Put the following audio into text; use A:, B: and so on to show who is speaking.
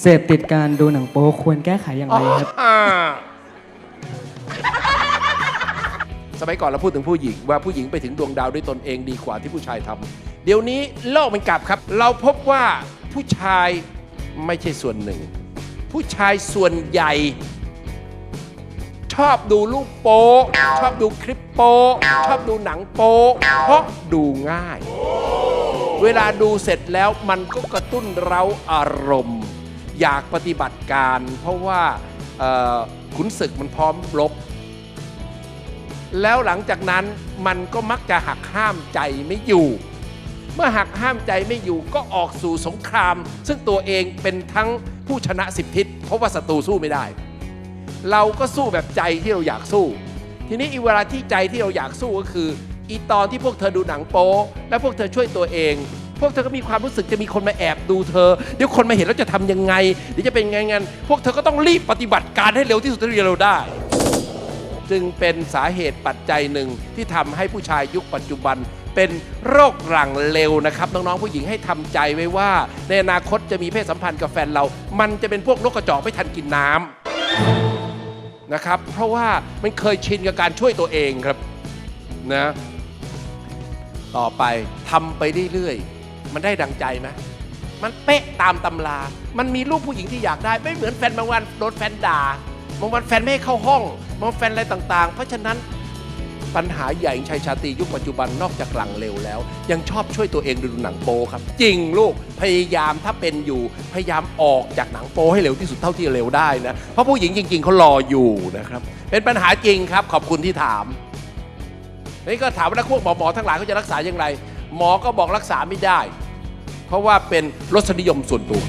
A: เสพติดการดูหนังโป๊ควรแก้ไขอย่างไรครับ
B: อ่าสมัยก่อนเราพูดถึงผู้หญิงว่าผู้หญิงไปถึงดวงดาวด้วยตนเองดีกว่าที่ผู้ชายทำเดี๋ยวนี้โลกมันกลับครับ เราพบว่าผู้ชายไม่ใช่ส่วนหนึ่ง ผู้ชายส่วนใหญ่ ชอบดูรูปโป๊ชอบดูคลิปโป๊ชอบดูหนังโป๊เพราะดูง่าย เวลาดูเสร็จแล้วมันก็กระตุ้นเราอารมณ์ อยากปฏิบัติการ เพราะว่าขุนศึกมันพร้อมรบ แล้วหลังจากนั้นมันก็มักจะหักห้ามใจไม่อยู่ เมื่อหักห้ามใจไม่อยู่ก็ออกสู่สงคราม ซึ่งตัวเองเป็นทั้งผู้ชนะสิบทิศเพราะว่าศัตรูสู้ไม่ได้ เราก็สู้แบบใจที่เราอยากสู้ ทีนี้อีเวลาที่ใจที่เราอยากสู้ก็คืออีตอนที่พวกเธอดูหนังโป๊แล้วพวกเธอช่วยตัวเอง พวกเธอก็มีความรู้สึกจะมีคนมาแอบดูเธอ เดี๋ยวคนมาเห็นแล้วจะทำยังไงเดี๋ยวจะเป็นไงงั้นพวกเธอก็ต้องรีบปฏิบัติการให้เร็วที่สุดที่เราได้ จึงเป็นสาเหตุปัจจัยหนึ่งที่ทำให้ผู้ชายยุคปัจจุบันเป็นโรคหลังเร็วนะครับ น้องๆผู้หญิงให้ทำใจไว้ว่า ในอนาคตจะมีเพศสัมพันธ์กับแฟนเรา มันจะเป็นพวกนกกระจอกไม่ทันกินน้ำนะครับ เพราะว่ามันเคยชินกับการช่วยตัวเองครับนะต่อไปทำไปเรื่อยๆ มันได้ดังใจไหมมันเป๊ะตามตำรา มันมีรูปผู้หญิงที่อยากได้ ไม่เหมือนแฟนบางวันโดนแฟนด่าบางวันแฟนไม่ให้เข้าห้องบางแฟนอะไรต่างๆ เพราะฉะนั้นปัญหาใหญ่ชัยชาตรียุคปัจจุบันนอกจากหลังเร็วแล้ว ยังชอบช่วยตัวเองดูหนังโปครับ จริงลูกพยายามถ้าเป็นอยู่พยายามออกจากหนังโปให้เร็วที่สุดเท่าที่เร็วได้นะเพราะผู้หญิงจริง ๆเขารออยู่นะครับเป็นปัญหาจริงครับ ขอบคุณที่ถามนี่ก็ถามว่าพวกหมอหมอทั้งหลายเขาจะรักษาอย่างไร หมอก็บอกรักษาไม่ได้ เพราะว่าเป็นรสนิยมส่วนตัว